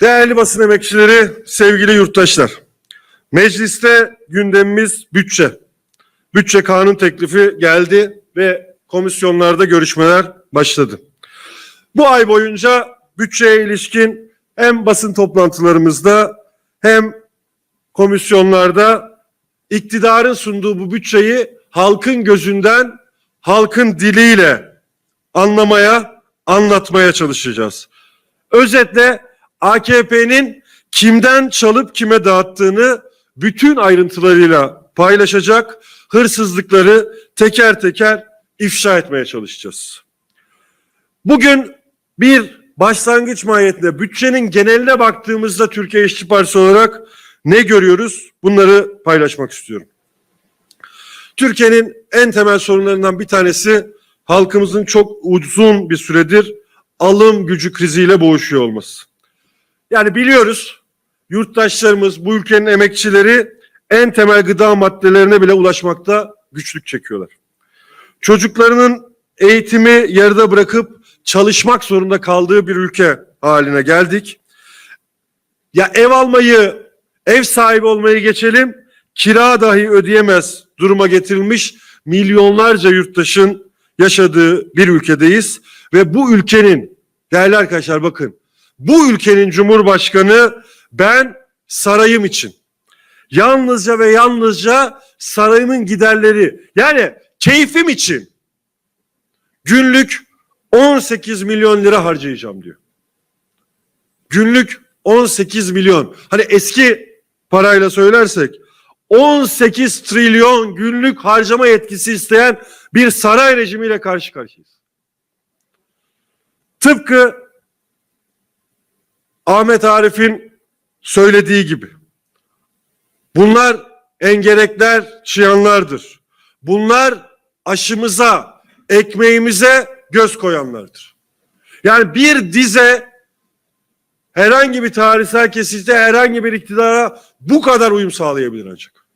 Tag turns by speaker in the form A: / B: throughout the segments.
A: Değerli basın emekçileri, sevgili yurttaşlar. Mecliste gündemimiz bütçe. Bütçe kanun teklifi geldi ve komisyonlarda görüşmeler başladı. Bu ay boyunca bütçeye ilişkin hem basın toplantılarımızda hem komisyonlarda iktidarın sunduğu bu bütçeyi halkın gözünden, halkın diliyle anlamaya, anlatmaya çalışacağız. Özetle AKP'nin kimden çalıp kime dağıttığını bütün ayrıntılarıyla paylaşacak, hırsızlıkları teker teker ifşa etmeye çalışacağız. Bugün bir başlangıç mahiyetinde bütçenin geneline baktığımızda Türkiye İşçi Partisi olarak ne görüyoruz? Bunları paylaşmak istiyorum. Türkiye'nin en temel sorunlarından bir tanesi halkımızın çok uzun bir süredir alım gücü kriziyle boğuşuyor olması. Yani biliyoruz yurttaşlarımız, bu ülkenin emekçileri en temel gıda maddelerine bile ulaşmakta güçlük çekiyorlar. Çocuklarının eğitimi yarıda bırakıp çalışmak zorunda kaldığı bir ülke haline geldik. Ya ev almayı, ev sahibi olmayı geçelim, kira dahi ödeyemez duruma getirilmiş milyonlarca yurttaşın yaşadığı bir ülkedeyiz ve bu ülkenin değerli arkadaşlar bakın bu ülkenin cumhurbaşkanı ben sarayım için yalnızca ve yalnızca sarayımın giderleri yani keyfim için günlük 18 milyon lira harcayacağım diyor. Günlük 18 milyon. Hani eski parayla söylersek 18 trilyon günlük harcama yetkisi isteyen bir saray rejimiyle karşı karşıyayız. Tıpkı Ahmet Arif'in söylediği gibi. Bunlar engerekler, çıyanlardır. Bunlar aşımıza, ekmeğimize göz koyanlardır. Yani bir dize herhangi bir tarihsel kesite, herhangi bir iktidara bu kadar uyum sağlayabilir ancak.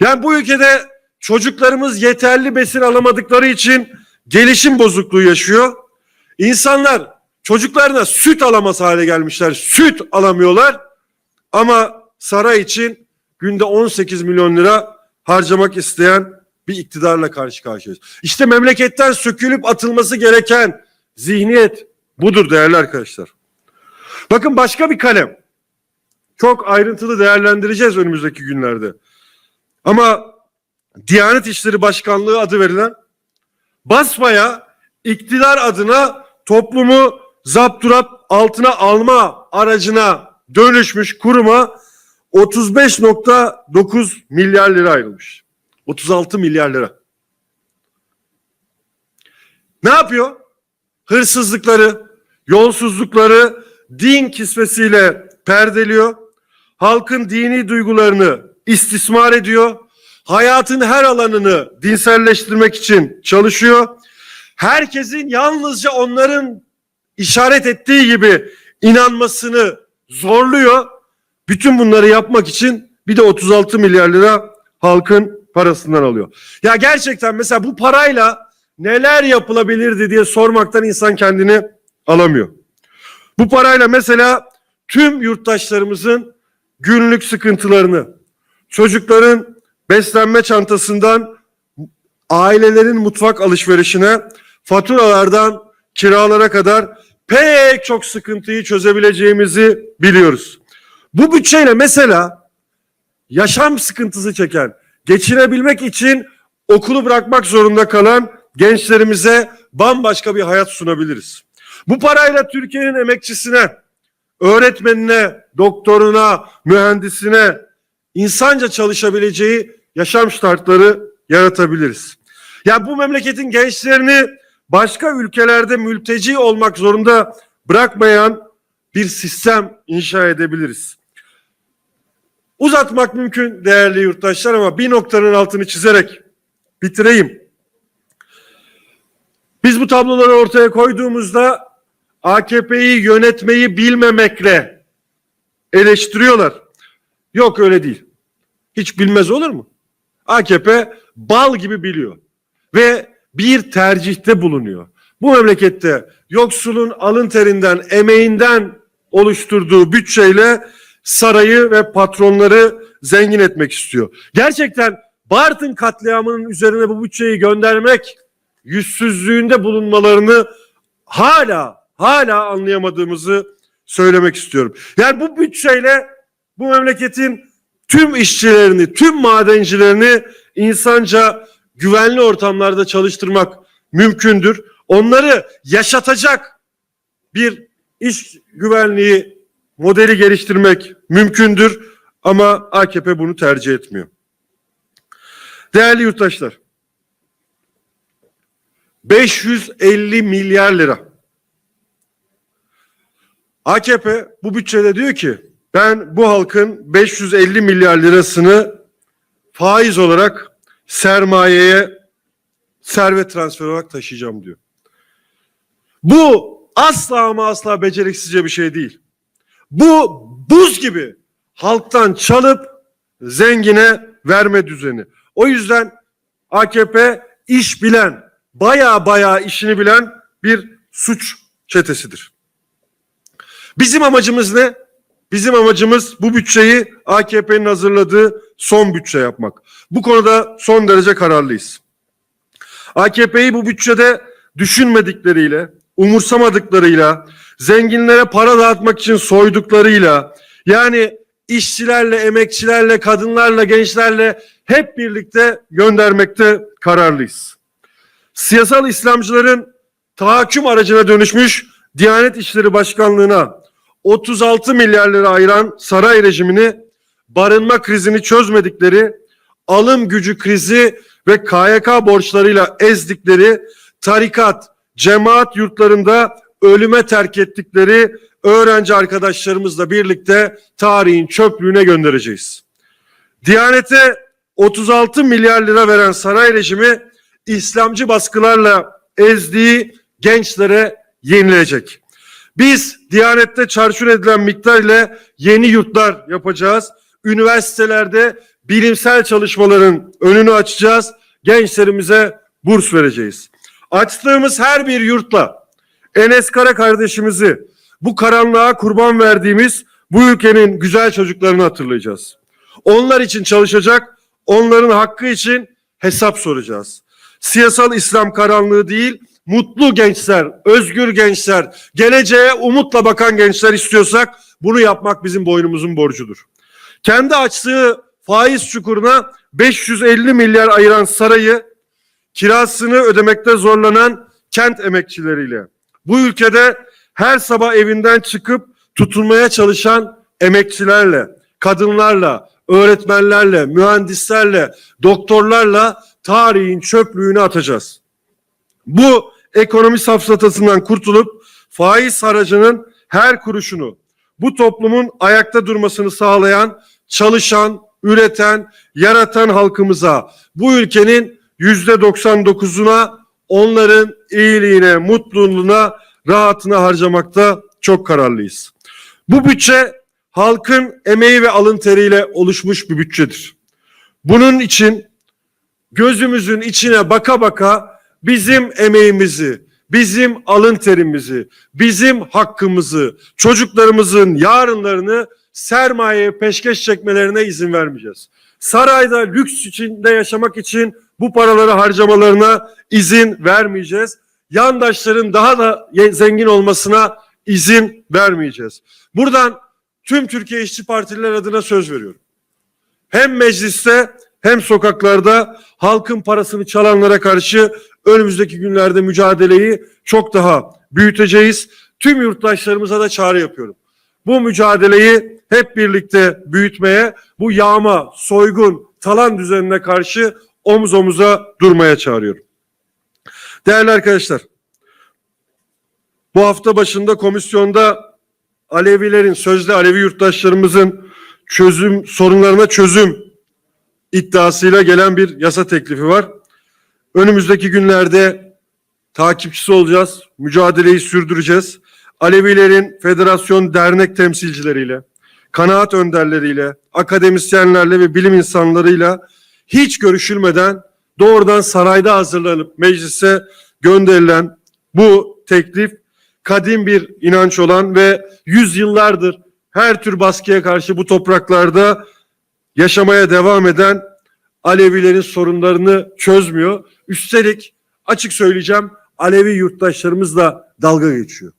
A: Yani bu ülkede çocuklarımız yeterli besin alamadıkları için gelişim bozukluğu yaşıyor. İnsanlar çocuklarına süt alamaz hale gelmişler. Süt alamıyorlar ama saray için günde 18 milyon lira harcamak isteyen bir iktidarla karşı karşıyayız. İşte memleketten sökülüp atılması gereken zihniyet budur değerli arkadaşlar. Bakın başka bir kalem. Çok ayrıntılı değerlendireceğiz önümüzdeki günlerde. Ama Diyanet İşleri Başkanlığı adı verilen basmaya iktidar adına toplumu zapturap altına alma aracına dönüşmüş kuruma 35.9 milyar lira ayrılmış. 36 milyar lira. Ne yapıyor? Hırsızlıkları, yolsuzlukları din kisvesiyle perdeliyor. Halkın dini duygularını istismar ediyor. Hayatın her alanını dinselleştirmek için çalışıyor. Herkesin yalnızca onların işaret ettiği gibi inanmasını zorluyor. Bütün bunları yapmak için bir de 36 milyar lira halkın parasından alıyor. Ya gerçekten mesela bu parayla neler yapılabilirdi diye sormaktan insan kendini alamıyor. Bu parayla mesela tüm yurttaşlarımızın günlük sıkıntılarını, çocukların beslenme çantasından ailelerin mutfak alışverişine, faturalardan kiralara kadar pek çok sıkıntıyı çözebileceğimizi biliyoruz. Bu bütçeyle mesela yaşam sıkıntısı çeken, geçinebilmek için okulu bırakmak zorunda kalan gençlerimize bambaşka bir hayat sunabiliriz. Bu parayla Türkiye'nin emekçisine, öğretmenine, doktoruna, mühendisine insanca çalışabileceği yaşam şartları yaratabiliriz. Ya bu memleketin gençlerini başka ülkelerde mülteci olmak zorunda bırakmayan bir sistem inşa edebiliriz. Uzatmak mümkün değerli yurttaşlar ama bir noktanın altını çizerek bitireyim. Biz bu tabloları ortaya koyduğumuzda AKP'yi yönetmeyi bilmemekle eleştiriyorlar. Yok öyle değil. Hiç bilmez olur mu? AKP bal gibi biliyor ve bir tercihte bulunuyor. Bu memlekette yoksulun alın terinden, emeğinden oluşturduğu bütçeyle sarayı ve patronları zengin etmek istiyor. Gerçekten Bartın katliamının üzerine bu bütçeyi göndermek yüzsüzlüğünde bulunmalarını hala hala anlayamadığımızı söylemek istiyorum. Yani bu bütçeyle bu memleketin tüm işçilerini, tüm madencilerini insanca güvenli ortamlarda çalıştırmak mümkündür. Onları yaşatacak bir iş güvenliği modeli geliştirmek mümkündür ama AKP bunu tercih etmiyor. Değerli yurttaşlar, 550 milyar lira. AKP bu bütçede diyor ki ben bu halkın 550 milyar lirasını faiz olarak sermayeye servet transferi olarak taşıyacağım diyor. Bu asla ama asla beceriksizce bir şey değil. Bu buz gibi halktan çalıp zengine verme düzeni. O yüzden AKP iş bilen, baya baya işini bilen bir suç çetesidir. Bizim amacımız ne? Bizim amacımız bu bütçeyi AKP'nin hazırladığı son bütçe yapmak. Bu konuda son derece kararlıyız. AKP'yi bu bütçede düşünmedikleriyle, umursamadıklarıyla, zenginlere para dağıtmak için soyduklarıyla, yani işçilerle, emekçilerle, kadınlarla, gençlerle hep birlikte göndermekte kararlıyız. Siyasal İslamcıların tahakküm aracına dönüşmüş Diyanet İşleri Başkanlığı'na 36 milyar lira ayıran saray rejimini barınma krizini çözmedikleri, alım gücü krizi ve KYK borçlarıyla ezdikleri, tarikat, cemaat yurtlarında ölüme terk ettikleri öğrenci arkadaşlarımızla birlikte tarihin çöplüğüne göndereceğiz. Diyanete 36 milyar lira veren saray rejimi İslamcı baskılarla ezdiği gençlere yenilecek. Biz Diyanet'te çarşur edilen miktar ile yeni yurtlar yapacağız. Üniversitelerde bilimsel çalışmaların önünü açacağız. Gençlerimize burs vereceğiz. Açtığımız her bir yurtla Enes Kara kardeşimizi bu karanlığa kurban verdiğimiz bu ülkenin güzel çocuklarını hatırlayacağız. Onlar için çalışacak, onların hakkı için hesap soracağız. Siyasal İslam karanlığı değil, mutlu gençler, özgür gençler, geleceğe umutla bakan gençler istiyorsak bunu yapmak bizim boynumuzun borcudur. Kendi açtığı faiz çukuruna 550 milyar ayıran sarayı kirasını ödemekte zorlanan kent emekçileriyle bu ülkede her sabah evinden çıkıp tutunmaya çalışan emekçilerle, kadınlarla, öğretmenlerle, mühendislerle, doktorlarla tarihin çöplüğüne atacağız. Bu ekonomi safsatasından kurtulup faiz haracının her kuruşunu bu toplumun ayakta durmasını sağlayan, çalışan, üreten, yaratan halkımıza, bu ülkenin yüzde 99'una onların iyiliğine, mutluluğuna, rahatına harcamakta çok kararlıyız. Bu bütçe halkın emeği ve alın teriyle oluşmuş bir bütçedir. Bunun için gözümüzün içine baka baka bizim emeğimizi, bizim alın terimizi, bizim hakkımızı, çocuklarımızın yarınlarını sermayeye peşkeş çekmelerine izin vermeyeceğiz. Sarayda lüks içinde yaşamak için bu paraları harcamalarına izin vermeyeceğiz. Yandaşların daha da zengin olmasına izin vermeyeceğiz. Buradan tüm Türkiye İşçi Partililer adına söz veriyorum. Hem mecliste hem sokaklarda halkın parasını çalanlara karşı önümüzdeki günlerde mücadeleyi çok daha büyüteceğiz. Tüm yurttaşlarımıza da çağrı yapıyorum. Bu mücadeleyi hep birlikte büyütmeye, bu yağma, soygun, talan düzenine karşı omuz omuza durmaya çağırıyorum. Değerli arkadaşlar, bu hafta başında komisyonda Alevilerin, sözde Alevi yurttaşlarımızın çözüm sorunlarına çözüm iddiasıyla gelen bir yasa teklifi var. Önümüzdeki günlerde takipçisi olacağız, mücadeleyi sürdüreceğiz. Alevilerin federasyon dernek temsilcileriyle, kanaat önderleriyle, akademisyenlerle ve bilim insanlarıyla hiç görüşülmeden doğrudan sarayda hazırlanıp meclise gönderilen bu teklif kadim bir inanç olan ve yüzyıllardır her tür baskıya karşı bu topraklarda yaşamaya devam eden Alevilerin sorunlarını çözmüyor. Üstelik açık söyleyeceğim Alevi yurttaşlarımızla dalga geçiyor.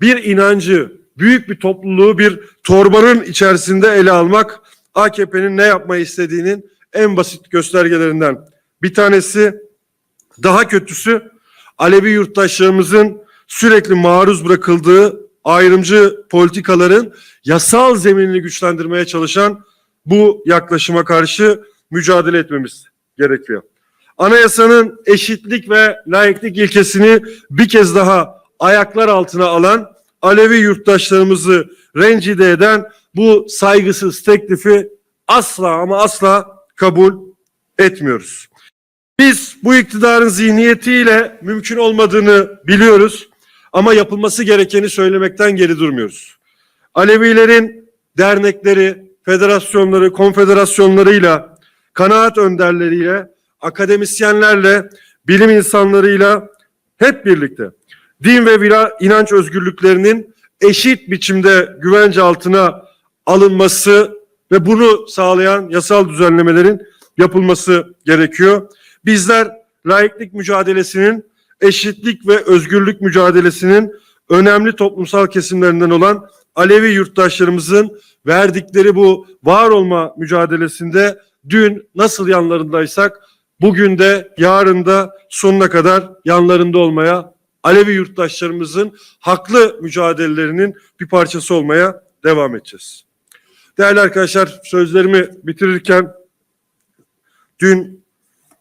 A: Bir inancı, büyük bir topluluğu bir torbanın içerisinde ele almak AKP'nin ne yapmayı istediğinin en basit göstergelerinden bir tanesi. Daha kötüsü Alevi yurttaşlarımızın sürekli maruz bırakıldığı ayrımcı politikaların yasal zeminini güçlendirmeye çalışan bu yaklaşıma karşı mücadele etmemiz gerekiyor. Anayasanın eşitlik ve layıklık ilkesini bir kez daha ayaklar altına alan Alevi yurttaşlarımızı rencide eden bu saygısız teklifi asla ama asla kabul etmiyoruz. Biz bu iktidarın zihniyetiyle mümkün olmadığını biliyoruz ama yapılması gerekeni söylemekten geri durmuyoruz. Alevilerin dernekleri, federasyonları, konfederasyonlarıyla, kanaat önderleriyle, akademisyenlerle, bilim insanlarıyla hep birlikte din ve inanç özgürlüklerinin eşit biçimde güvence altına alınması ve bunu sağlayan yasal düzenlemelerin yapılması gerekiyor. Bizler laiklik mücadelesinin, eşitlik ve özgürlük mücadelesinin önemli toplumsal kesimlerinden olan Alevi yurttaşlarımızın verdikleri bu var olma mücadelesinde dün nasıl yanlarındaysak bugün de yarın da sonuna kadar yanlarında olmaya Alevi yurttaşlarımızın haklı mücadelelerinin bir parçası olmaya devam edeceğiz. Değerli arkadaşlar sözlerimi bitirirken dün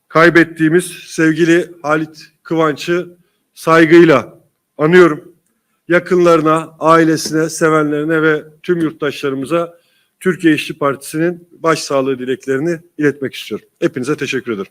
A: kaybettiğimiz sevgili Halit Kıvanç'ı saygıyla anıyorum. Yakınlarına, ailesine, sevenlerine ve tüm yurttaşlarımıza Türkiye İşçi Partisi'nin başsağlığı dileklerini iletmek istiyorum. Hepinize teşekkür ederim.